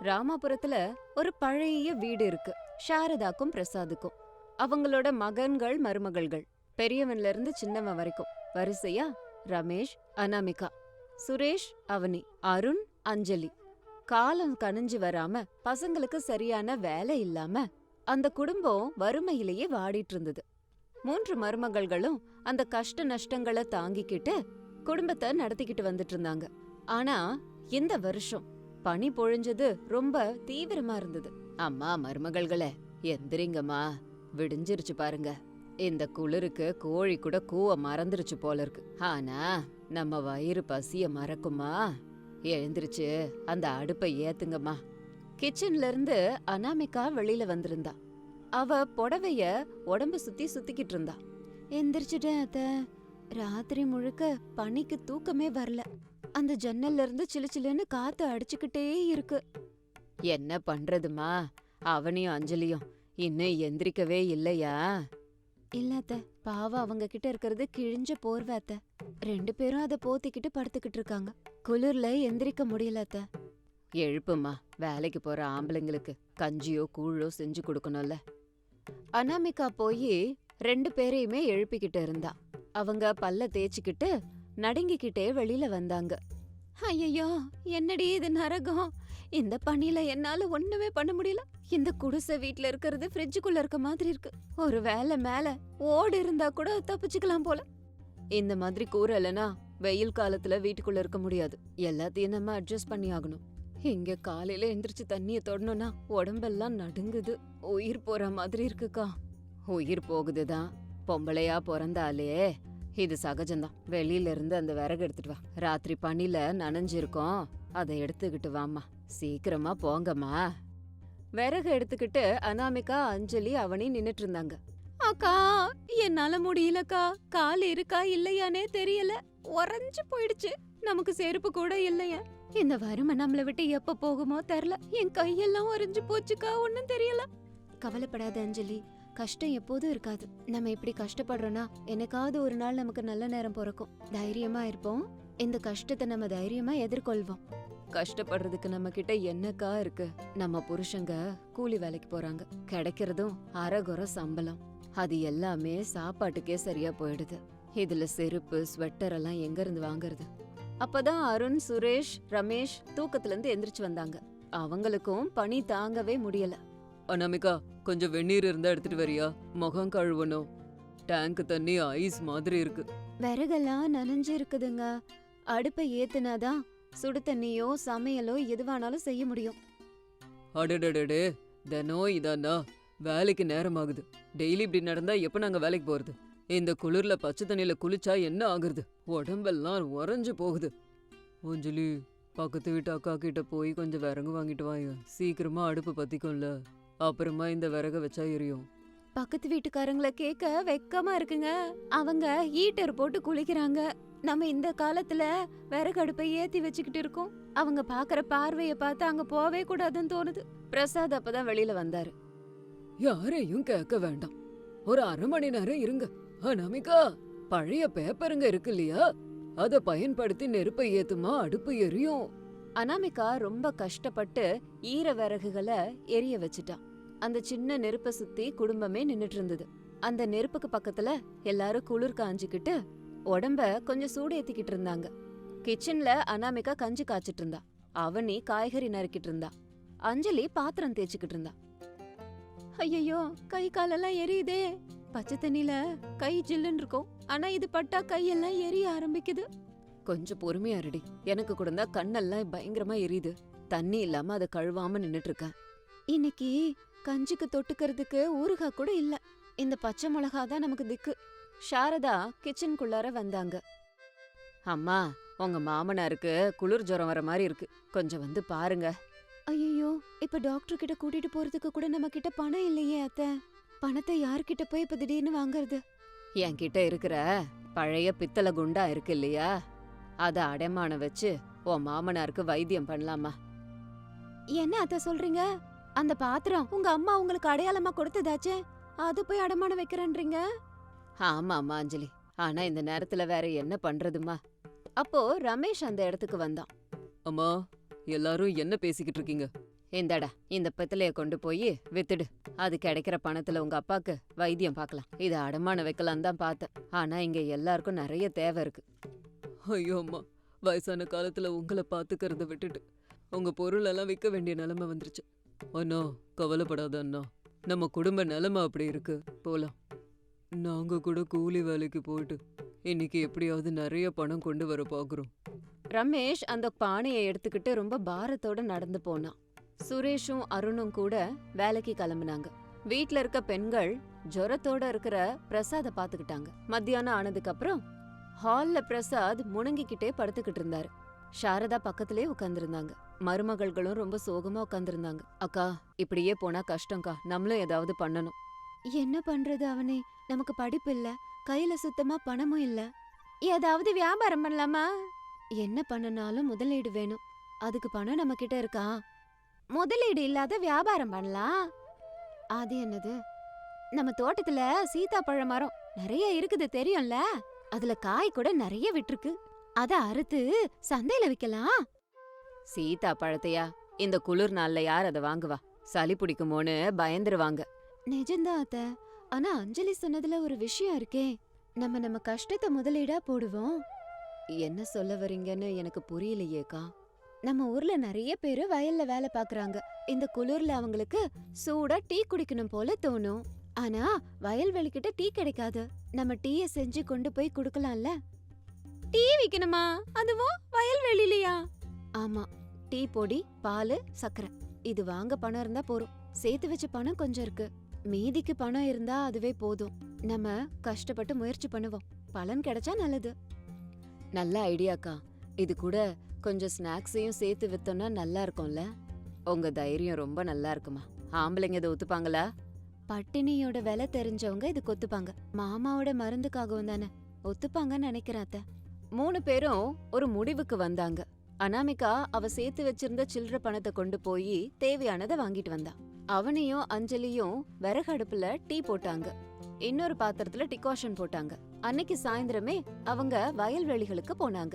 ராமாபுரத்துல ஒரு பழைய வீடு இருக்கு சாரதாக்கும் பிரசாதுக்கும். அவங்களோட மகன்கள் மருமகள்கள். பெரியவன்ல இருந்து சின்னவன் வரைக்கும். வரிசையா? ரமேஷ் அனாமிகா. சுரேஷ் அவனி. அருண் அஞ்சலி. காலம் கனிஞ்சு வராம பசங்களுக்கு சரியான வேலை இல்லாம அந்த குடும்பம் வறுமையிலேயே வாடிட்டு இருந்தது. மூன்று மருமகள்களும் அந்த கஷ்ட நஷ்டங்களை தாங்கிக்கிட்டு குடும்பத்தை நடத்திக்கிட்டு வந்துட்டு இருந்தாங்க. ஆனா இந்த வருஷம் பனி பொழிஞ்சது ரொம்ப தீவிரமா இருந்தது. அம்மா மருமகள்களே எந்திரிங்கம்மா. விடிஞ்சிருச்சு பாருங்க. இந்த குளிருக்கு கோழி கூட கூவ மறந்துருச்சு போல இருக்கு ஆனா நம்ம வயிறு பசிய மறக்குமா? எழுந்திருச்சு அந்த அடுப்பை ஏத்துங்கம்மா. கிச்சன்ல இருந்து அனாமிகா வெளியில வந்திருந்தா. அவ புடவைய உடம்ப சுத்தி சுத்திக்கிட்டு இருந்தா. எந்திரிச்சிட்டேன் அத்த. ராத்திரி முழுக்க பனிக்கு தூக்கமே வரல. அந்த ஜன்னல்ல இருந்து சிலு சிலுன்னு காத்து அடிச்சுக்கிட்டே இருக்கு. என்ன பண்றதுமா? அவனையும் அஞ்சலியும் இன்னும் எந்திரிக்கவே இல்லையா? இல்ல அத்த பாவம் அவங்க கிட்ட இருக்கிறது கிழிஞ்ச போர்வை அத்த. ரெண்டு பேரும் அதை போத்திக்கிட்டு படுத்துக்கிட்டு இருக்காங்க. குளிர்ல எந்திரிக்க முடியல அத்த. எழுப்புமா வேலைக்கு போற ஆம்பளைங்களுக்கு கஞ்சியோ கூழோ செஞ்சு கொடுக்கணும்ல. அனாமிகா போய் ரெண்டு பேரையுமே எழுப்பிக்கிட்டு இருந்தா. அவங்க பல்ல தேய்ச்சிக்கிட்டு நடுங்கிக்கிட்டே வெளியில வந்தாங்க. ஐயோ என்னடி இது நரகம்? இந்த பனியில என்னால ஒண்ணுமே பண்ண முடியல. இந்த குடிசை வீட்ல இருக்கிறது ஃப்ரிட்ஜுக்குள்ள இருக்க மாதிரி இருக்கு. ஒரு வேலை மேல ஓடு இருந்தா கூட தப்பிச்சுக்கலாம் போல. இந்த மாதிரி கூறலனா வெயில் காலத்துல வீட்டுக்குள்ள இருக்க முடியாது. எல்லாத்தையும் நம்ம அட்ஜஸ்ட் பண்ணி ஆகணும். இங்க காலையில எந்திரிச்சு தண்ணிய தொடணும்னா உடம்பெல்லாம் நடுங்குது. உயிர் போற மாதிரி இருக்குக்கா. உயிர் போகுதுதான். பொம்பளையா பிறந்தாலே இது சகஜம்தான். வெளியில இருந்து அந்த விறகு எடுத்துட்டு வா. ராத்திரி பனில நனைஞ்சிருக்கோம். அதை எடுத்துக்கிட்டு வாம்மா. சீக்கிரமா போங்கம்மா. விறகு எடுத்துக்கிட்டு அனாமிகா அஞ்சலி அவனி நின்னுட்டு இருந்தாங்க. அக்கா என்னால முடியலக்கா. கால் இருக்கா இல்லையானே தெரியல. உறைஞ்சு போயிடுச்சு. நமக்கு செருப்பு கூட இல்லையா. இந்த வறுமை நம்மள விட்டு எப்ப போகுமோ தெரியல. என் கையெல்லாம் உறைஞ்சு போச்சுக்கா. ஒன்னும் தெரியல. கவலைப்படாத அஞ்சலி. கஷ்டம் எப்போதும் இருக்காது. நம்ம இப்படி கஷ்டப்படுறோம்னா என்னைக்காவது ஒரு நாள் நமக்கு நல்ல நேரம் பிறக்கும். தைரியமா இருப்போம். இந்த கஷ்டத்தை நம்ம தைரியமா எதிர்கொள்வோம். கஷ்டப்படுறதுக்கு நம்ம கிட்ட என்னக்கா இருக்கு? நம்ம புருஷங்க கூலி வேலைக்கு போறாங்க. கிடைக்கிறதும் அறகுறை சம்பளம். அது எல்லாமே சாப்பாட்டுக்கே சரியா போயிடுது. இதுல செருப்பு ஸ்வெட்டர் எல்லாம் எங்க இருந்து வாங்குறது? அப்பதான் அருண் சுரேஷ் ரமேஷ் தூக்கத்துல இருந்து எந்திரிச்சு வந்தாங்க. அவங்களுக்கும் பனி தாங்கவே முடியல. அனாமிகா கொஞ்சம் வெந்நீர் இருந்தா எடுத்துட்டு வரியா? முகம் கழுவணும். டேங்க் தண்ணி ஐஸ் மாதிரி இருக்கு. விறகெல்லாம் நனைஞ்சு இருக்குதுங்க. அடுப்பை ஏத்துனாதான் சுடு தண்ணியோ சமையலோ எதுவானாலும் செய்ய முடியும். அடடடடே தினம் இதானா வேலைக்கு நேரம் ஆகுது டெய்லி இப்படி நடந்தா எப்ப நாங்க வேலைக்கு போறது? இந்த குளிர்ல பச்சை தண்ணியில குளிச்சா என்ன ஆகுறது? உடம்பெல்லாம் உறைஞ்சு போகுது. அஞ்சலி பக்கத்து வீட்டு அக்கா கிட்ட போய் கொஞ்சம் விறகு வாங்கிட்டு வாங்க சீக்கிரமா அடுப்பு பத்திக்கும்ல. அப்புறமா இந்த விறக வச்சா எரியும். பக்கத்து வீட்டுக்காரங்கள கேட்க வெக்கமா இருக்குங்க. அவங்க ஹீட்டர் போட்டு குளிக்கிறாங்க. நம்ம இந்த காலத்துல விறகு அடுப்பை ஏத்தி வச்சுக்கிட்டு இருக்கோம். அவங்க பாக்குற பார்வைய பார்த்து அங்க போவே கூடாதுன்னு தோணுது. பிரசாத் அப்பதான் வெளியில வந்தாரு. யாரையும் கேட்க வேண்டாம். ஒரு அரை மணி நேரம் இருங்க. அனாமிகா பழைய பேப்பருங்க இருக்கு இல்லையா? அத பயன்படுத்தி நெருப்பை ஏத்துமா? அடுப்பு எரியும். அனாமிகா ரொம்ப கஷ்டப்பட்டு ஈர விறகுகளை எரிய வச்சுட்டான் அந்த சின்ன நெருப்ப சுத்தி குடும்பமே நின்னுட்டு இருந்தது அந்த நெருப்புக்கு பக்கத்துல எல்லாரும் குளிர் காஞ்சிக்கிட்டு உடம்ப கொஞ்சம் சூடு ஏத்திக்கிட்டு இருந்தாங்க. கிச்சன்ல அனாமிகா கஞ்சி காய்ச்சிட்டு இருந்தா. அவனி காய்கறி நறுக்கிட்டு இருந்தா. அஞ்சலி பாத்திரம் தேய்ச்சிக்கிட்டு இருந்தா. ஐயோ கை காலெல்லாம் எரியுதே. பச்சை தண்ணில கை ஜில்லுன்னு இருக்கும். ஆனா இது பட்டா கையெல்லாம் எரிய ஆரம்பிக்குது. கொஞ்சம் பொறுமையா இருடி. எனக்கு கொடுந்தா கண்ணெல்லாம் பயங்கரமா எரியுது. தண்ணி இல்லாம அதை கழுவாம நின்னுட்டு இருக்கேன். இன்னைக்கு கஞ்சிக்கு தொட்டுக்கிறதுக்கு ஊறுகாய் கூட இல்ல. இந்த பச்சை மிளகா தான் நமக்கு திக்கு. சாரதா கிச்சனுக்குள்ளார வந்தாங்க. அம்மா உங்க மாமனாருக்கு குளிர் ஜுரம் வர மாதிரி இருக்கு. கொஞ்சம் வந்து பாருங்க. ஐயோ இப்ப டாக்டர் கிட்ட கூட்டிட்டு போறதுக்கு கூட நம்ம கிட்ட பணம் இல்லையே அத்தை. பணத்தை யார்கிட்ட போய் இப்ப திடீர்னு வாங்குறது? என்கிட்ட இருக்கிற பழைய பித்தளை குண்டா இருக்கு இல்லையா? அத அடைமானம் வச்சு உன் மாமனாருக்கு வைத்தியம் பண்ணலாமா? என்ன அத்த சொல்றீங்க? அந்த பாத்திரம் உங்க அம்மா உங்களுக்கு அடையாளமா கொடுத்ததாச்சே? அது போய் அடமானம் வைக்கிறேன்றீங்க? ஆமா அம்மா அஞ்சலி. ஆனா இந்த நேரத்துல வேற என்ன பண்றதுமா? அப்போ ரமேஷ் அந்த இடத்துக்கு வந்தான். அம்மா எல்லாரும் என்ன பேசிக்கிட்டு இருக்கீங்க? இந்தடா இந்த பித்தளைய கொண்டு போய் வித்துடு. அது கிடைக்கிற பணத்துல உங்க அப்பாக்கு வைத்தியம் பார்க்கலாம் இதை அடமானம் வைக்கலாம் தான் பார்த்தேன். ஆனா இங்க எல்லாருக்கும் நிறைய தேவை இருக்கு. ஐயோ அம்மா. வயசான காலத்துல உங்களை பாத்துக்கறத விட்டுட்டு உங்க பொருள் எல்லாம் விற்க வேண்டிய நிலைமை வந்துருச்சு. அண்ணா கவலைப்படாத அண்ணா. நம்ம குடும்ப நிலைமை அப்படி இருக்கு. போலாம். நாங்கள் கூட கூலி வேலைக்கு போயிட்டு இன்னைக்கு எப்படியாவது நிறைய பணம் கொண்டு வர பார்க்குறோம் ரமேஷ் அந்த பானையை எடுத்துக்கிட்டு ரொம்ப பாரத்தோட நடந்து போனான். சுரேஷும் அருணும் கூட வேலைக்கு கிளம்புனாங்க. வீட்ல இருக்க பெண்கள் ஜுரத்தோட இருக்கிற பிரசாத பாத்துக்கிட்டாங்க. மத்தியானம் ஆனதுக்கு அப்புறம் ஹால்ல பிரசாத் முணங்கிக்கிட்டே படுத்துக்கிட்டு இருந்தாரு. சாரதா பக்கத்திலே உட்கார்ந்திருந்தாங்க. மருமகள்களும் ரொம்ப சோகமா உட்கார்ந்திருந்தாங்க. அக்கா இப்படியே போனா கஷ்டம்க்கா. நம்மளும் ஏதாவது பண்ணணும். என்ன பண்றது அவனே? நமக்கு படிப்பு இல்ல. கையில சுத்தமா பணமும் இல்ல. ஏதாவது வியாபாரம் பண்ணலாமா? என்ன பண்ணனாலும் முதலீடு வேணும். அதுக்கு பணம் நம்ம கிட்ட இருக்கா? முதலீடு இல்லாத வியாபாரம் பண்ணலாம். அது என்னது? நம்ம தோட்டத்துல சீதாப்பழ மரம் நிறைய இருக்குது தெரியும்ல? அதுல காய் கூட நிறைய விட்டுருக்கு. அத அறுத்து சந்தையில விக்கலாம். சீதா பழத்தையா இந்த குளிர் நாள்ல யார் அத வாங்குவா? சளி பிடிக்குமோன்னு பயந்துருவாங்க. நிஜம்தான் அத்த. ஆனா அஞ்சலி சொன்னதுல ஒரு விஷயம் இருக்கே. நம்ம நம்ம கஷ்டத்தை முதலீடா போடுவோம். என்ன சொல்ல வரீங்கன்னு எனக்கு புரியலையேக்கா நம்ம ஊர்ல நிறைய பேரு வயல்ல வேலை பாக்குறாங்க. இந்த குளிர்ல அவங்களுக்கு சூடா டீ குடிக்கணும் போல தோணும். ஆனா வயல்வெளிக்கிட்ட டீ கிடைக்காது. நம்ம டீய செஞ்சு கொண்டு போய் குடுக்கலாம்ல. டீ விக்கணுமா? அதுவும் வயல்வெளிலையா ஆமா. டீ பொடி பால் சக்கரை. இது வாங்க பணம் இருந்தா போறோம் சேர்த்து வச்ச பணம் கொஞ்சம் இருக்கு. மீதிக்கு பணம் இருந்தா அதுவே போதும். நம்ம கஷ்டப்பட்டு முயற்சி பண்ணுவோம். பலன் கிடைச்சா நல்லது. நல்ல ஐடியாக்கா இது கூட கொஞ்சம் ஸ்நாக்ஸையும் சேர்த்து வித்தோம்னா நல்லா இருக்கும்ல? உங்க தைரியம் ரொம்ப நல்லா இருக்குமா? ஆம்பளைங்க இதை ஒத்துப்பாங்களா? பட்டினியோட விலை தெரிஞ்சவங்க இதுக்கு ஒத்துப்பாங்க மாமாவோட மருந்துக்காகவும் தானே. ஒத்துப்பாங்கன்னு நினைக்கிறாத்த மூணு பேரும் ஒரு முடிவுக்கு வந்தாங்க. அனாமிகா அவ சேர்த்து வச்சிருந்த சில்லற பணத்தை கொண்டு போய் தேவையானதை வாங்கிட்டு வந்தா. அவனையும் அஞ்சலியும் விறகு அடுப்புல டீ போட்டாங்க. இன்னொரு பாத்திரத்துல டிகாஷன் போட்டாங்க. அன்னைக்கு சாயந்தரமே அவங்க வயல்வெளிகளுக்கு போனாங்க.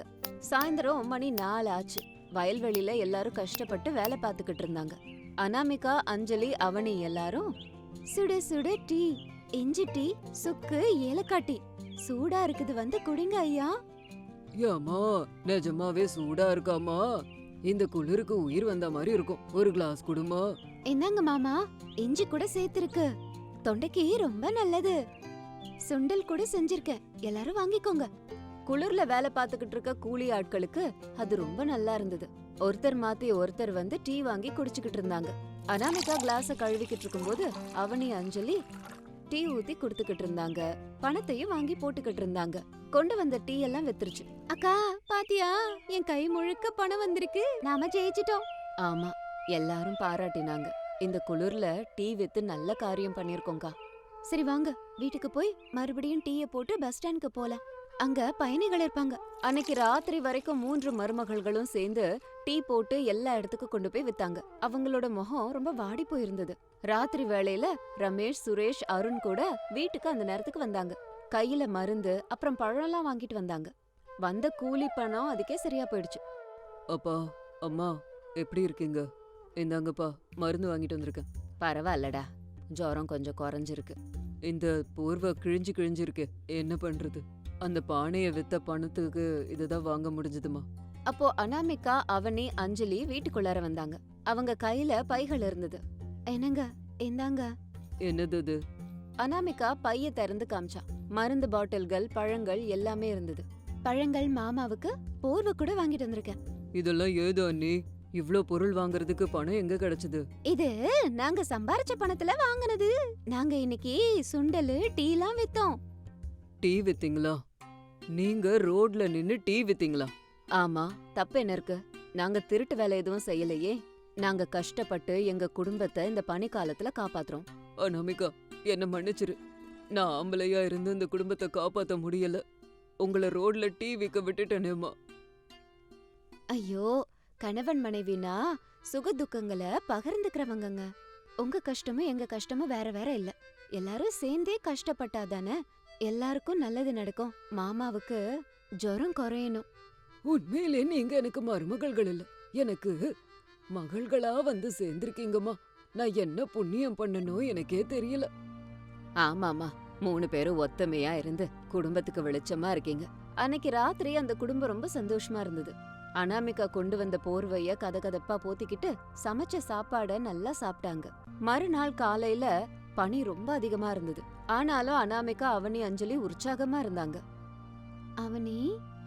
சாயந்தரம் மணி நாலு ஆச்சு. வயல்வெளியில எல்லாரும் கஷ்டப்பட்டு வேலை பார்த்துக்கிட்டு இருந்தாங்க. அனாமிகா அஞ்சலி அவனி எல்லாரும் சுட சுட டீ இஞ்சி டீ சுக்கு ஏலக்காய் டீ. சூடா இருக்குது வந்து குடிங்க ஐயா. ஏமா நிஜமாவே சூடா இருக்காமா இந்த குளிருக்கு உயிர் வந்த மாதிரி இருக்கும். ஒரு கிளாஸ் குடுமா என்னங்க மாமா இஞ்சி கூட சேர்த்திருக்கு. தொண்டைக்கு ரொம்ப நல்லது. சுண்டல் கூட செஞ்சிருக்கேன். எல்லாரும் வாங்கிக்கோங்க. குளிர்ல வேலை பார்த்துக்கிட்டு இருக்க கூலி ஆட்களுக்கு அது ரொம்ப நல்லா இருந்தது. ஒருத்தர் மாத்தி ஒருத்தர் வந்து டீ வாங்கி குடிச்சுக்கிட்டு இருந்தாங்க. அனாமிகா கிளாஸ கழுவிக்கிட்டு இருக்கும்போது அவனி அஞ்சலி டீ ஊத்தி குடுத்துக்கிட்டு இருந்தாங்க. பணத்தையும் வாங்கி போட்டுக்கிட்டு இருந்தாங்க. கொண்டு வந்த டீ எல்லாம் வித்துருச்சு. அக்கா பாத்தியா? என் கை முழுக்க பணம் வந்திருக்கு. நாம ஜெயிச்சிட்டோம். ஆமா எல்லாரும் பாராட்டினாங்க. இந்த குளிர்ல டீ வித்து நல்ல காரியம் பண்ணிருக்கோங்கா சரி வாங்க. வீட்டுக்கு போய் மறுபடியும் டீய போட்டு பஸ் ஸ்டாண்ட்க்கு போல அங்க பயணிகள் இருப்பாங்க. அன்னைக்கு ராத்திரி வரைக்கும் மூன்று மருமகள்களும் சேர்ந்து டீ போட்டு எல்லா இடத்துக்கும் கொண்டு போய் வித்தாங்க. அவங்களோட முகம் ரொம்ப வாடி போயிருந்தது. ராத்திரி வேளையில ரமேஷ் சுரேஷ் அருண் கூட வீட்டுக்கு அந்த நேரத்துக்கு வந்தாங்க. கையில மருந்து அப்புறம் பழம்லாம் வாங்கிட்டு வந்தாங்க. வந்த கூலி பணம் அதுக்கே சரியா போயிடுச்சு. அப்பா அம்மா எப்படி இருக்கீங்க? இந்தாங்கப்பா மருந்து வாங்கிட்டு வந்திருக்கேன். பரவாயில்லடா. ஜுரம் கொஞ்சம் குறைஞ்சிருக்கு. இந்த போர்வை கிழிஞ்சு கிழிஞ்சு இருக்கு என்ன பண்றது? அந்த பானைய வித்த பணத்துக்கு இதுதான் வாங்க முடிஞ்சதுமா? அப்போ அனாமிகா அவனி அஞ்சலி வீட்டுக்குள்ளார வந்தாங்க. அவங்க கையில பைகள் இருந்தது. என்னங்க? இந்தாங்க. என்னது அது அனாமிகா பைய திறந்து காமிச்சா. மருந்து பாட்டில்கள் பழங்கள் எல்லாமே இருந்தது. பழங்கள் மாமாவுக்கு? போர்வை கூட வாங்கிட்டு வந்திருக்கேன். இதெல்லாம் ஏதோ அண்ணி? இவ்ளோ பொருள் வாங்குறதுக்கு பணம் எங்க கிடைச்சது? இது நாங்க சம்பாரிச்ச பணத்துல வாங்குனது. நாங்க இன்னைக்கு சுண்டலு டீலாம் வித்தோம். டீ வித்தீங்களா? நீங்க ரோட்ல நின்னு டீ வித்தீங்களா? ஆமா தப்பு என்ன இருக்கு? நாங்க திருட்டு வேலை எதுவும் செய்யலையே. நாங்க கஷ்டப்பட்டு எங்க குடும்பத்தை இந்த பனிக்காலத்துல காப்பாத்துறோம். அனாமிகா என்ன மன்னிச்சிரு. நான் ஆம்பளையா இருந்து இந்த குடும்பத்தை காப்பாத்த முடியல. உங்களை ரோட்ல டீ விற்க விட்டுட்டேனேம்மா. ஐயோ கணவன் மனைவினா சுக துக்கங்களை பகிர்ந்துக்கிறவங்கங்க. உங்க கஷ்டமும் எங்க கஷ்டமும் வேற வேற இல்ல. எல்லாரும் சேர்ந்தே கஷ்டப்பட்டாதானே எல்லாருக்கும் நல்லது நடக்கும். மாமாவுக்கு ஜுரம் குறையணும். உண்மையிலே நீங்க எனக்கு மருமகள்கள் இல்ல. எனக்கு மகள்களா வந்து சேர்ந்திருக்கீங்கம்மா. நான் என்ன புண்ணியம் பண்ணனோ எனக்கே தெரியல. ஆமாமா மூணு பேரும் ஒத்தமையா இருந்து குடும்பத்துக்கு வெளிச்சமா இருக்கீங்க. அன்னைக்கு ராத்திரி அந்த குடும்பம் ரொம்ப சந்தோஷமா இருந்தது. அனாமிகா கொண்டு வந்த போர்வைய கதகதப்பா போத்திக்கிட்டு சமைச்ச சாப்பாட நல்லா சாப்பிட்டாங்க. மறுநாள் காலையில பனி ரொம்ப அதிகமா இருந்தது. ஆனாலும் அனாமிகா அவனி அஞ்சலி உற்சாகமா இருந்தாங்க. அவனி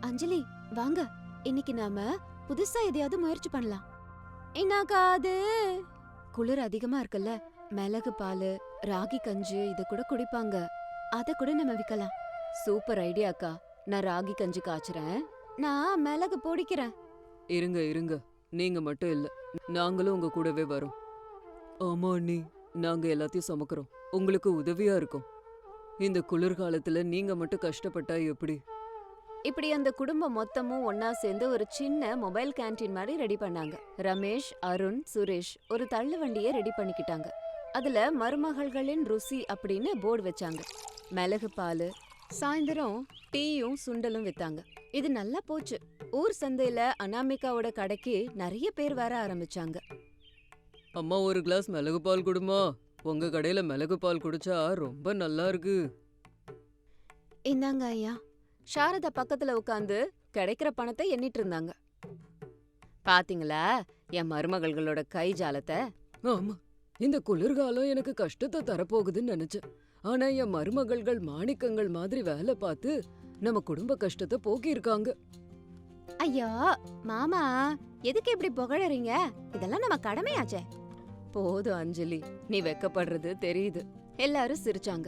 அஞ்சலி வாங்க இன்னைக்கு நாம புதுசா எதையாவது முயற்சி பண்ணலாம். என்னக்கா அது குளிர் அதிகமா இருக்குல்ல மிளகு பால் ராகி கஞ்சி இது கூட குடிப்பாங்க. அத கூட நம்ம விக்கலாம். சூப்பர் ஐடியாக்கா நான் ராகி கஞ்சி காய்ச்சறேன். நான் மிளகு பொடிக்கிறேன். இருங்க இருங்க. நீங்க மட்டும் இல்ல நாங்களும் உங்க கூடவே வரோம். ஆமா அண்ணி. நாங்க எல்லாத்தையும் சமைக்கிறோம். உங்களுக்கு உதவியா இருக்கும். இந்த குளிர்காலத்துல நீங்க மட்டும் கஷ்டப்பட்டா எப்படி? இப்படி அந்த குடும்பம் மொத்தமும் ஒன்னா சேர்ந்து ஒரு சின்ன மொபைல் கேண்டீன் மாதிரி ரெடி பண்ணாங்க. ரமேஷ் அருண் சுரேஷ் ஒரு தள்ளு வண்டியை ரெடி பண்ணிக்கிட்டாங்க. அதுல மருமகள்களின் ருசி அப்படின்னு போர்டு வச்சாங்க. மிளகு பால் சாயந்தரம் டீயும் சுண்டலும் வித்தாங்க. இது நல்லா போச்சு. ஊர் சந்தையில அனாமிகாவோட கடைக்கு நிறைய பேர் வர ஆரம்பிச்சாங்க. அம்மா ஒரு கிளாஸ் மிளகு பால் கொடுமா? உங்க கடையில மிளகு பால் குடிச்சா ரொம்ப நல்லா இருக்கு. இந்தாங்க ஐயா. சாரதா பக்கத்துல உட்காந்து கிடைக்கிற பணத்தை எண்ணிட்டு இருந்தாங்க. பாத்தீங்களா? என் மருமகள்களோட கை ஜாலத்தை? ஆமா. இந்த குளிர்காலம் எனக்கு கஷ்டத்தை தரப்போகுதுன்னு நினைச்சேன். ஆனா என் மருமகள்கள் மாணிக்கங்கள் மாதிரி வேலை பார்த்து நம்ம குடும்ப கஷ்டத்தை போக்கி இருக்காங்க ஐயா மாமா எதுக்கு இப்படி புகழறீங்க? இதெல்லாம் நம்ம கடமையாச்சே. போதும் அஞ்சலி. நீ வெக்கப்படுறது தெரியுது. எல்லாரும் சிரிச்சாங்க.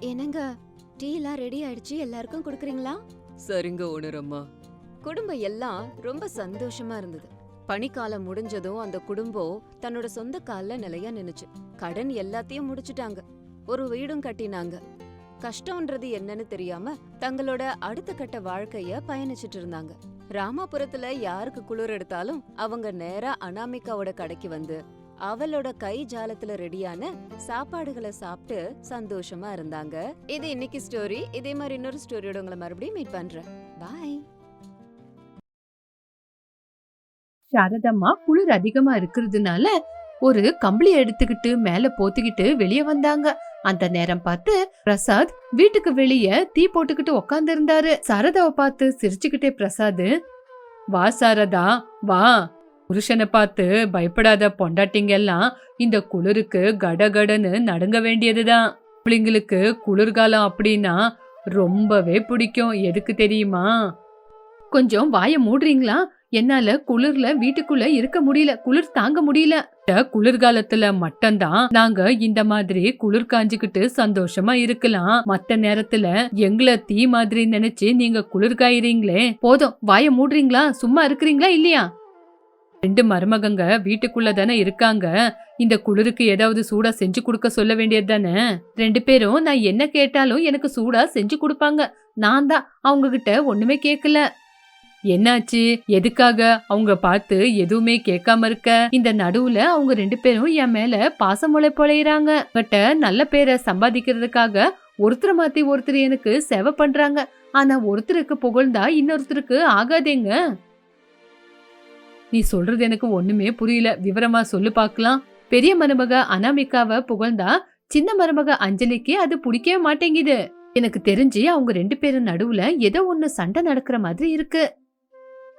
என்னங்க? டீ எல்லாம் ரெடி ஆயிடுச்சு. எல்லாருக்கும் கொடுக்குறீங்களா? சரிங்க ஓனரம்மா. குடும்பம் எல்லாம் ரொம்ப சந்தோஷமா இருந்தது. பனிக்காலம் முடிஞ்சதும் அந்த குடும்பம் தன்னோட சொந்த கால்ல நிலையா நின்னுச்சு. கடன் எல்லாத்தையும் முடிச்சிட்டாங்க. ஒரு வீடும் கட்டினாங்க. கஷ்டம்ன்றது என்னன்னு தெரியாம தங்களோட அடுத்த கட்ட வாழ்க்கைய பயணிச்சிட்டு இருந்தாங்க. ராமாபுரத்துல யாருக்கு குளிர் எடுத்தாலும் அவங்க நேரா அனாமிகாவோட கடைக்கு வந்து அவளோட கை ஜாலத்துல ரெடியான சாப்பாடுகளை சாப்பிட்டு சந்தோஷமா இருந்தாங்க. இது இன்னைக்கு ஸ்டோரி இதே மாதிரி இன்னொரு ஸ்டோரியோட உங்களை மறுபடியும் மீட் பண்றேன். பாய் சாரதம்மா குளிர் அதிகமா இருக்கிறதுனால ஒரு கம்பளி எடுத்துக்கிட்டு மேல போத்திக்கிட்டு வெளிய வந்தாங்க. அந்த நேரம் பார்த்து பிரசாத் வீட்டுக்கு வெளிய தீ போட்டுக்கிட்டு உக்காந்து இருந்தாரு சரதாவை பார்த்து சிரிச்சுக்கிட்டே பிரசாத் வா சாரதா வா. புருஷனை பார்த்து பயப்படாத பொண்டாட்டிங்க எல்லாம் இந்த குளிருக்கு கடகடன்னு நடுங்க வேண்டியதுதான். பிள்ளைங்களுக்கு குளிர்காலம் அப்படின்னா ரொம்பவே பிடிக்கும். எதுக்கு தெரியுமா? கொஞ்சம் வாய மூடுறீங்களா? என்னால குளிர்ல வீட்டுக்குள்ள இருக்க முடியல. குளிர் தாங்க முடியல. குளிர்காலத்துல மட்டும்தான் நாங்க இந்த மாதிரி குளிர் காஞ்சுக்கிட்டு சந்தோஷமா இருக்கலாம். மத்த நேரத்துல எங்களை தீ மாதிரி நினைச்சு நீங்க குளிர் காயிறீங்களே போதும். வாய மூடுறீங்களா? சும்மா இருக்கிறீங்களா இல்லையா? ரெண்டு மருமகங்க வீட்டுக்குள்ள தானே இருக்காங்க. இந்த குளிருக்கு ஏதாவது சூடா செஞ்சு கொடுக்க சொல்ல வேண்டியது தானே? ரெண்டு பேரும் நான் என்ன கேட்டாலும் எனக்கு சூடா செஞ்சு கொடுப்பாங்க. நான் தான் அவங்க கிட்ட ஒண்ணுமே கேட்கல என்னாச்சு? எதுக்காக? அவங்க பார்த்து எதுவுமே கேட்காம இருக்க. இந்த நடுவுல அவங்க ரெண்டு பேரும் என் மேல முளை பொழையிறாங்க. பட்ட நல்ல பேரை சம்பாதிக்கிறதுக்காக ஒருத்தர் மாத்தி ஒருத்தர் எனக்கு சேவை பண்றாங்க. ஆனா ஒருத்தருக்கு புகழ்ந்தா இன்னொருத்தருக்கு ஆகாதேங்க. நீ சொல்றது எனக்கு ஒண்ணுமே புரியல. விவரமா சொல்லு பார்க்கலாம். பெரிய மருமக அனாமிகாவை புகழ்ந்தா சின்ன மருமக அஞ்சலிக்கு அது பிடிக்கவே மாட்டேங்குது. எனக்கு தெரிஞ்சு அவங்க ரெண்டு பேரும் நடுவுல ஏதோ ஒண்ணு சண்டை நடக்கிற மாதிரி இருக்கு.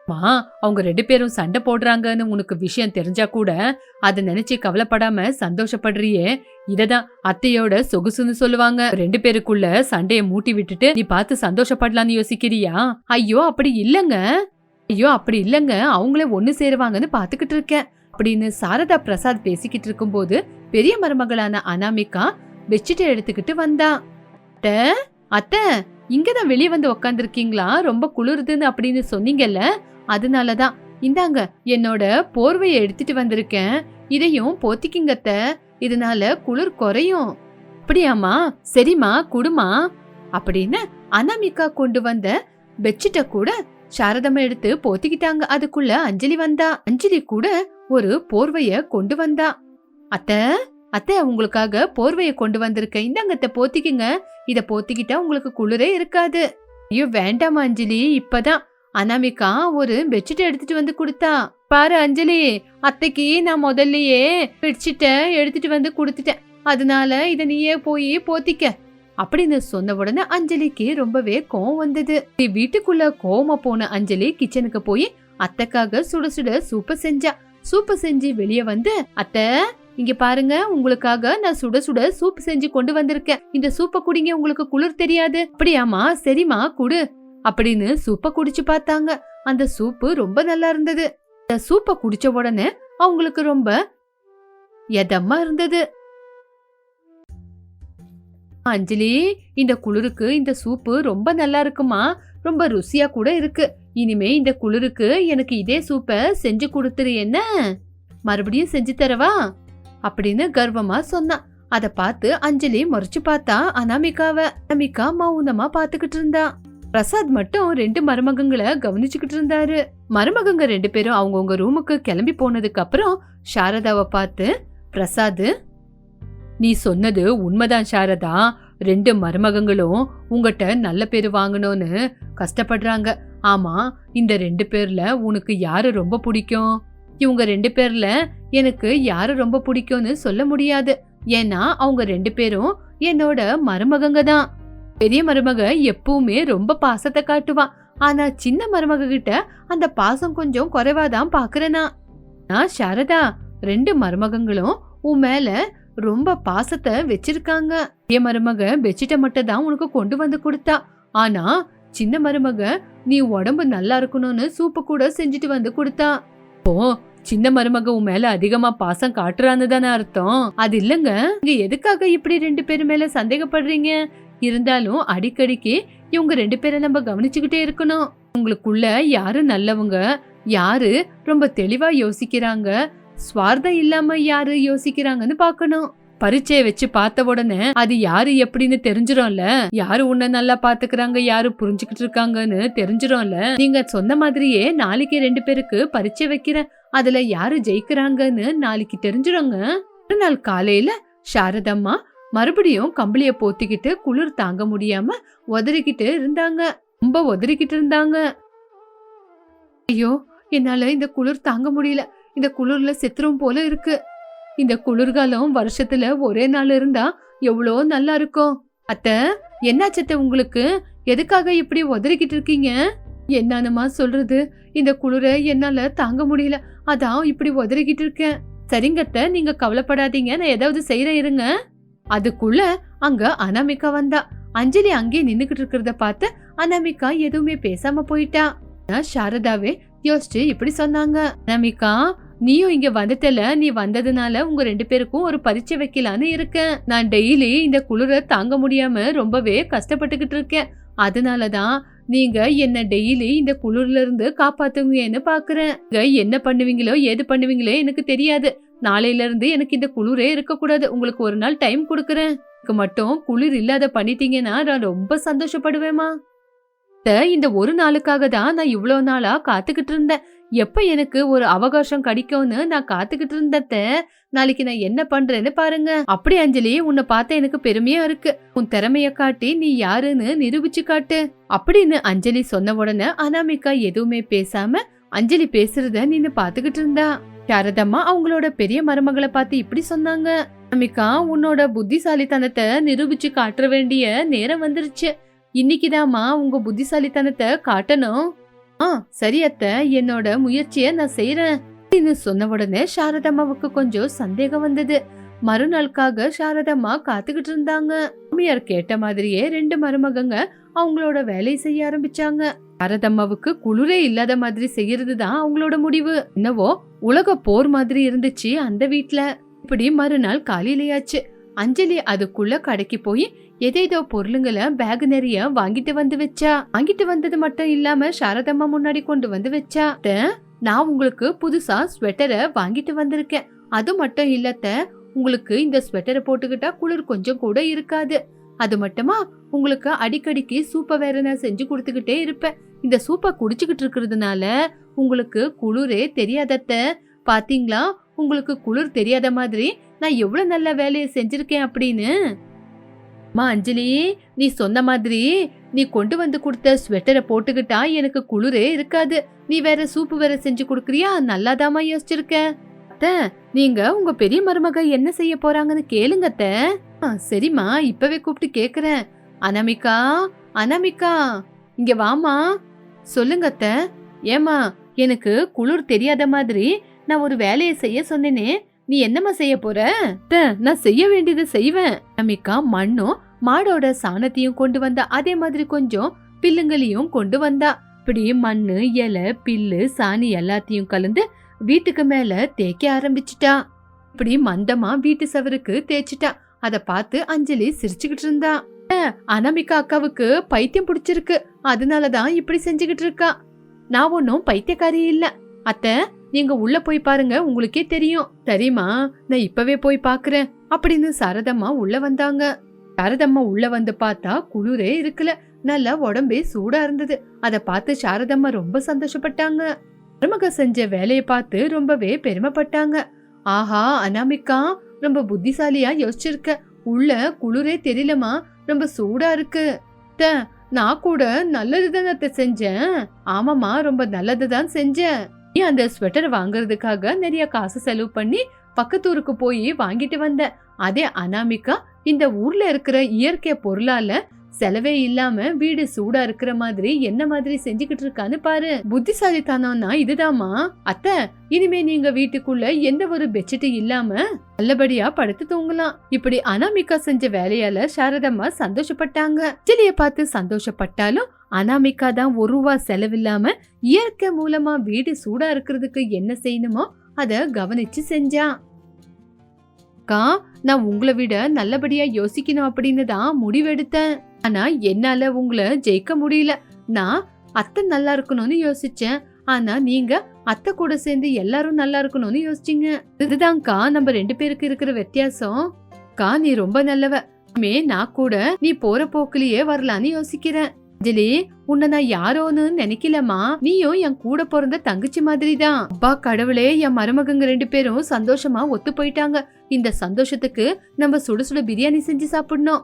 மா அவங்க ரெண்டு பேரும் சண்டை போடுறாங்கன்னு உனக்கு விஷயம் தெரிஞ்சா கூட அதை நினைச்சு கவலைப்படாம சந்தோஷப்படுறியே. இததான் அத்தையோட சொகுசுன்னு சொல்லுவாங்க. ரெண்டு பேருக்குள்ள சண்டைய மூட்டி விட்டுட்டு நீ பார்த்து சந்தோஷப்படலாம்னு யோசிக்கிறியா? ஐயோ அப்படி இல்லங்க. ஐயோ அப்படி இல்லைங்க. அவங்களே ஒன்று சேருவாங்கன்னு பார்த்துக்கிட்டு இருக்கேன். அப்படின்னு சாரதா பிரசாத் பேசிக்கிட்டு இருக்கும்போது பெரிய மருமகளான அனாமிகா பெட்ஷீட்டை எடுத்துக்கிட்டு வந்தா. அத்தை அத்தை இங்கதான் வெளியே வந்து உக்காந்துருக்கீங்களா? ரொம்ப குளிருதுன்னு அப்படின்னு சொன்னீங்கல்ல? அதனாலதான். இந்தாங்க என்னோட போர்வையை எடுத்துட்டு வந்திருக்கேன். இதையும் போத்திக்கிங்கத்த இதனால குளிர் குறையும். அப்படியாம்மா? சரிம்மா குடுமா. அப்படின்னு அனாமிகா கொண்டு வந்த பெட்ஷீட்டை கூட சாரதம் எடுத்து போத்திக்கிட்டாங்க. அதுக்குள்ள அஞ்சலி வந்தா அஞ்சலி கூட ஒரு போர்வைய கொண்டு வந்தா. அத்தை அத்தை உங்களுக்காக போர்வைய கொண்டு வந்திருக்கேன். இந்தாங்க அத்தை போத்திக்கிங்க. இத போத்திக்கிட்டா உங்களுக்கு குளிரே இருக்காது. ஐயோ வேண்டாமா அஞ்சலி இப்பதான். அனாமிகா ஒரு பெட்ஷீட் எடுத்துட்டு வந்து கொடுத்தா. பாரு அஞ்சலி அத்தைக்கு நான் முதல்லயே பெட்ஷீட்டை எடுத்துட்டு வந்து கொடுத்துட்டேன். அதனால இத நீயே போய் போத்திக்க. அப்படின்னு சொன்ன உடனே அஞ்சலிக்கு ரொம்பவே கோவம் வந்தது. வீட்டுக்குள்ள கோவமா போன அஞ்சலி கிச்சனுக்கு போய் அத்தைக்காக சுட சுட சூப்பு செஞ்சா. சூப்பு செஞ்சு வெளியே வந்து அத்தை இங்க பாருங்க உங்களுக்காக நான் சுட சுட சூப் செஞ்சு கொண்டு வந்திருக்கேன். இந்த சூப்பை குடிங்க உங்களுக்கு குளிர் தெரியாது. அப்படியாமா சரிம்மா குடு. அப்படின்னு சூப்பை குடிச்சு பார்த்தாங்க. அந்த சூப்பு ரொம்ப நல்லா இருந்தது. அந்த சூப்பை குடிச்ச உடனே அவங்களுக்கு ரொம்ப எதமா இருந்தது. அஞ்சலி இந்த குளிருக்கு இந்த சூப்பு ரொம்ப நல்லா இருக்குமா? ரொம்ப ருசியா கூட இருக்கு. இனிமே இந்த குளிருக்கு எனக்கு இதே சூப்பை செஞ்சு கொடுத்துரு என்ன? மறுபடியும் செஞ்சு தரவா? அப்படின்னு கர்வமா சொன்னான் அதை பார்த்து அஞ்சலி முறைச்சு பார்த்தா அனாமிகாவ அனாமிகா மௌனமா பாத்துக்கிட்டு இருந்தா. பிரசாத் மட்டும் ரெண்டு மருமகங்களை கவனிச்சுக்கிட்டு இருந்தாரு. மருமகங்க ரெண்டு பேரும் அவங்கவுங்க ரூமுக்கு கிளம்பி போனதுக்கு அப்புறம் சாரதாவை பார்த்து பிரசாத் நீ சொன்னது உண்மைதான் சாரதா. ரெண்டு மருமகங்களும் உங்ககிட்ட நல்ல பேர் வாங்கணும்னு கஷ்டப்படுறாங்க. ஆமா இந்த ரெண்டு பேர்ல உனக்கு யாரு ரொம்ப பிடிக்கும்? இவங்க ரெண்டு பேர்ல எனக்கு யாரு ரொம்ப பிடிக்கும்னு சொல்ல முடியாது. ஏன்னா அவங்க ரெண்டு பேரும் என்னோட மருமகங்க தான். பெரிய மருமக எப்பவுமே ரொம்ப பாசத்தை காட்டுவா. ஆனா சின்ன மருமக கிட்ட அந்த பாசம் கொஞ்சம் குறைவாதான் பாக்குறேனா? நான் சாரதா ரெண்டு மருமகங்களும் உன் மேல ரொம்ப பாசத்தை வச்சிருக்காங்க. என் மருமக பெட்ஷீட்டை மட்டும் தான் உனக்கு கொண்டு வந்து கொடுத்தா. ஆனா சின்ன மருமக நீ உடம்பு நல்லா இருக்கணும்னு சூப்பு கூட செஞ்சுட்டு வந்து கொடுத்தா. ஓ சின்ன மருமக உன் மேல அதிகமா பாசம் காட்டுறான்னு தானே அர்த்தம். அது இல்லங்க. இங்க எதுக்காக இப்படி ரெண்டு பேரும் மேல சந்தேகப்படுறீங்க? இருந்தாலும் அடிக்கடிக்கு இவங்க ரெண்டு பேரை நம்ம கவனிச்சுக்கிட்டே இருக்கணும். உங்களுக்குள்ள யாரு நல்லவங்க? யாரு ரொம்ப தெளிவா யோசிக்கிறாங்க? ஸ்வார்த்தம் இல்லாம யாரு யோசிக்கிறாங்கன்னு பார்க்கணும். பரீட்சையை வச்சு பார்த்த உடனே அது யாரு எப்படின்னு தெரிஞ்சிடும்ல. யாரு உன்னை நல்லா பாத்துக்கிறாங்க யாரு புரிஞ்சுக்கிட்டு இருக்காங்கன்னு தெரிஞ்சிரும்ல நீங்க சொன்ன மாதிரியே நாளைக்கு ரெண்டு பேருக்கு பரீட்சை வைக்கிறேன் அதுல யாரு ஜெயிக்கிறாங்கன்னு நாளைக்கு தெரிஞ்சிடுங்க. ஒரு நாள் காலையில சாரதம்மா மறுபடியும் கம்பளிய போத்திக்கிட்டு குளிர் தாங்க முடியாம உதறிக்கிட்டு இருந்தாங்க. ரொம்ப உதறிக்கிட்டு இருந்தாங்க. ஐயோ என்னால இந்த குளிர் தாங்க முடியல. இந்த குளிர்ல சித்திரம் போல இருக்கு. இந்த குளிர்காலம் வருஷத்துல ஒரே நாள் இருந்தா எவ்வளோ நல்லா இருக்கும். அத்த என்னாச்சத்த உங்களுக்கு? எதுக்காக இப்படி உதறிக்கிட்டு இருக்கீங்க? என்னன்னுமா சொல்றது? இந்த குளிரை என்னால தாங்க முடியல. அதான் இப்படி உதறிக்கிட்டு இருக்கேன். சரிங்கத்த நீங்க கவலைப்படாதீங்க. நான் ஏதாவது செய்யறேன் இருங்க. அதுக்குள்ள அங்க அனாமிகா வந்தா. அஞ்சலி அங்கே நின்னுகிட்டு இருக்கிறத பார்த்து அனாமிகா எதுவுமே பேசாம போயிட்டா. சாரதாவே யோசிச்சு இப்படி சொன்னாங்க. அனாமிகா நீயும் இங்க வந்துட்டல நீ வந்ததுனால உங்க ரெண்டு பேருக்கும் ஒரு பரீட்சை வைக்கலான்னு இருக்கேன். நான் டெய்லி இந்த குளிர தாங்க முடியாம ரொம்பவே கஷ்டப்பட்டுக்கிட்டு இருக்கேன். அதனால தான் நீங்க என்ன டெய்லி இந்த குளிர்ல இருந்து காப்பாத்துவீங்கன்னு பாக்குறேன். என்ன பண்ணுவீங்களோ ஏது பண்ணுவீங்களோ எனக்கு தெரியாது. நாளையில இருந்து எனக்கு இந்த குளிரே இருக்கக்கூடாது. உங்களுக்கு ஒரு நாள் டைம் கொடுக்குறேன். மட்டும் குளிர் இல்லாத பண்ணிட்டீங்கன்னா நான் ரொம்ப சந்தோஷப்படுவேமா இந்த ஒரு நாளுக்காக தான் நான் இவ்வளோ நாளா காத்துக்கிட்டு இருந்தேன். எப்ப எனக்கு ஒரு அவகாசம் கிடைக்கும்னு நான் காத்துக்கிட்டு இருந்தத நாளைக்கு நான் என்ன பண்றேன்னு பாருங்க. அப்படி அஞ்சலி உன்னை பார்த்த எனக்கு பெருமையா இருக்கு. உன் திறமைய காட்டி நீ யாருன்னு நிரூபிச்சு காட்டு. அப்படின்னு அஞ்சலி சொன்ன உடனே அனாமிகா எதுவுமே பேசாம அஞ்சலி பேசுறத நின்னு பாத்துக்கிட்டு இருந்தா. சாரதம்மா அவங்களோட பெரிய மருமகளை பார்த்து இப்படி சொன்னாங்க. அமிகா உன்னோட புத்திசாலித்தனத்தை நிரூபிச்சு காட்ட வேண்டிய நேரம் வந்துருச்சு. இன்னைக்குதாம்மா உங்க புத்திசாலித்தனத்தை காட்டணும். ஆ சரி அத்தை. என்னோட முயற்சிய நான் செய்யறேன் அப்படின்னு சொன்ன உடனே சாரதம்மாவுக்கு கொஞ்சம் சந்தேகம் வந்தது. மறுநாளுக்காக சாரதம்மா காத்துக்கிட்டு இருந்தாங்க. மாமியார் கேட்ட மாதிரியே ரெண்டு மருமகங்க அவங்களோட வேலையை செய்ய ஆரம்பிச்சாங்க. சாரதம்மாவுக்கு குளிரே இல்லாத மாதிரி செய்யறது தான் அவங்களோட முடிவு. என்னவோ உலக போர் மாதிரி இருந்துச்சு அந்த வீட்டுல இப்படி மறுநாள் காலையிலேயாச்சு. அஞ்சலி அதுக்குள்ள கடைக்கு போய் எதேதோ பொருளுங்களை பேக் நிறைய வாங்கிட்டு வந்து வச்சா. வாங்கிட்டு வந்தது மட்டும் இல்லாம சாரதம்மா முன்னாடி கொண்டு வந்து வச்சா. நான் உங்களுக்கு புதுசா ஸ்வெட்டரை வாங்கிட்டு வந்திருக்கேன். அது மட்டும் இல்லத்த உங்களுக்கு இந்த ஸ்வெட்டரை போட்டுக்கிட்டா குளிர் கொஞ்சம் கூட இருக்காது. அது மட்டுமா உங்களுக்கு அடிக்கடிக்கு சூப்பை வேற நான் செஞ்சு கொடுத்துக்கிட்டே இருப்பேன். இந்த சூப்பை குடிச்சுக்கிட்டு இருக்கிறதுனால உங்களுக்கு குளிரே தெரியாதத்த பாத்தீங்களா? உங்களுக்கு குளிர் தெரியாத மாதிரி நான் எவ்வளவு நல்ல வேலையை செஞ்சிருக்கேன் அப்படின்னு? அம்மா அஞ்சலி நீ சொன்ன மாதிரி நீ கொண்டு வந்து கொடுத்த ஸ்வெட்டரை போட்டுக்கிட்டா எனக்கு குளிரே இருக்காது. நீ வேற சூப்பு வேற செஞ்சு கொடுக்குறியா? நல்லாதாம்மா யோசிச்சிருக்க. அத்தை நீங்க உங்க பெரிய மருமக என்ன செய்ய போறாங்கன்னு கேளுங்க அத்தை. ஆ, சரிம்மா இப்பவே கூப்பிட்டு கேக்குறேன். அனாமிகா அனாமிகா இங்க வாமா சொல்லுங்க அத்த. ஏமா எனக்கு குளிர் தெரியாத மாதிரி நான் ஒரு வேலையை செய்ய சொன்னேனே. நீ என்னம்மா செய்ய போற? நான் செய்ய வேண்டியதை செய்வேன். அமிக்கா மண்ணும் மாடோட சாணத்தையும் கொண்டு வந்தா. அதே மாதிரி கொஞ்சம் பில்லுங்களையும் கொண்டு வந்தா. இப்படி மண்ணு இலை பில்லு சாணி எல்லாத்தையும் கலந்து வீட்டுக்கு மேல தேய்க்க ஆரம்பிச்சிட்டா. இப்படி மந்தமா வீட்டு சவருக்கு தேய்ச்சிட்டா. அத பார்த்து அஞ்சலி சிரிச்சுக்கிட்டு இருந்தா. "அஹ், அனாமிகா அக்காவுக்கு பைத்தியம் பிடிச்சிருக்கு. அதனாலதான் இப்படி செஞ்சுக்கிட்டு இருக்கா. நான் ஒன்னும் பைத்தியக்காரி இல்ல. அத்தை நீங்க உள்ள போய் பாருங்க உங்களுக்கே தெரியும். சரிம்மா நான் இப்பவே போய் பாக்குறேன் அப்படின்னு சாரதம்மா உள்ள வந்தாங்க. சாரதம்மா உள்ள வந்து பார்த்தா குளிரே இருக்கல. நல்லா உடம்பே சூடா இருந்தது. அத பார்த்து சாரதம்மா ரொம்ப சந்தோஷப்பட்டாங்க. மருமக செஞ்ச வேலையை பார்த்து ரொம்பவே பெருமைப்பட்டாங்க. ஆஹா அனாமிக்கா ரொம்ப புத்திசாலியா யோசிச்சிருக்க. உள்ள குளிரே தெரியலமா ரொம்ப சூடா இருக்கு. நான் கூட நல்லதுதான் அத்தை செஞ்சேன். ஆமாமா ரொம்ப நல்லதுதான் செஞ்சேன். அந்த ஸ்வெட்டர் வாங்குறதுக்காக நிறைய காசு செலவு பண்ணி பக்கத்தூருக்கு போய் வாங்கிட்டு வந்த. அதே அனாமிகா இந்த ஊர்ல இருக்கிற இயற்கை பொருளால செலவே இல்லாம வீடு சூடா இருக்கிற மாதிரி என்ன மாதிரி செஞ்சுக்கிட்டு இருக்கான்னு பாரு. புத்திசாலித்தனம்னா இதுதாம்மா. அத்தை இனிமே நீங்க வீட்டுக்குள்ள எந்த ஒரு பெட்ஷீட் இல்லாம நல்லபடியா படுத்து தூங்கலாம். இப்படி அனாமிகா செஞ்ச வேலையால சாரதம்மா சந்தோஷப்பட்டாங்க. சிலிய பார்த்து சந்தோஷப்பட்டாலும் அனாமிகா தான் ஒரு ரூபா செலவில்லாம இயற்கை மூலமா வீடு சூடா இருக்கிறதுக்கு என்ன செய்யணுமோ அதை கவனிச்சு செஞ்சா. அக்கா நான் உங்களை விட நல்லபடியா யோசிக்கணும் அப்படின்னு தான் முடிவெடுத்தேன். ஆனா என்னால உங்களை ஜெயிக்க முடியல. நான் அத்தை நல்லா இருக்கணும்னு யோசிச்சேன். ஆனா நீங்க அத்தை கூட சேர்ந்து எல்லாரும் நல்லா இருக்கணும்னு யோசிச்சீங்க. இதுதான்க்கா நம்ம ரெண்டு பேருக்கு இருக்கிற வித்தியாசம். அக்கா நீ ரொம்ப நல்லவ. மே நான் கூட நீ போற போக்குலயே வரலான்னு யோசிக்கிறேன். அஞ்சலி உன்னை நான் யாரோன்னு நினைக்கலமா நீயும் என் கூட பிறந்த தங்கச்சி மாதிரி தான் அப்பா கடவுளே என் மருமகங்க ரெண்டு பேரும் சந்தோஷமா ஒத்து போயிட்டாங்க. இந்த சந்தோஷத்துக்கு நம்ம சுட சுட பிரியாணி செஞ்சு சாப்பிடணும்.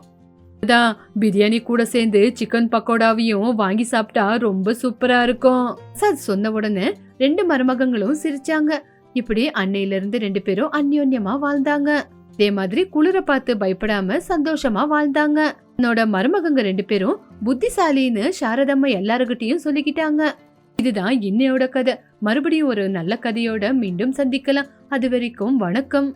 அதான் பிரியாணி கூட சேர்ந்து சிக்கன் பக்கோடாவையும் வாங்கி சாப்பிட்டா ரொம்ப சூப்பரா இருக்கும். சார் சொன்ன உடனே ரெண்டு மருமகங்களும் சிரிச்சாங்க. இப்படி அன்னையில இருந்து ரெண்டு பேரும் அந்யோன்யமா வாழ்ந்தாங்க. அதே மாதிரி குளிர பார்த்து பயப்படாம சந்தோஷமா வாழ்ந்தாங்க. ரத்னோட மருமகங்க ரெண்டு பேரும் புத்திசாலின்னு சாரதம்மா எல்லாருக்கிட்டையும் சொல்லிக்கிட்டாங்க. இதுதான் இன்னையோட கதை. மறுபடியும் ஒரு நல்ல கதையோட மீண்டும் சந்திக்கலாம். அது வரைக்கும் வணக்கம்.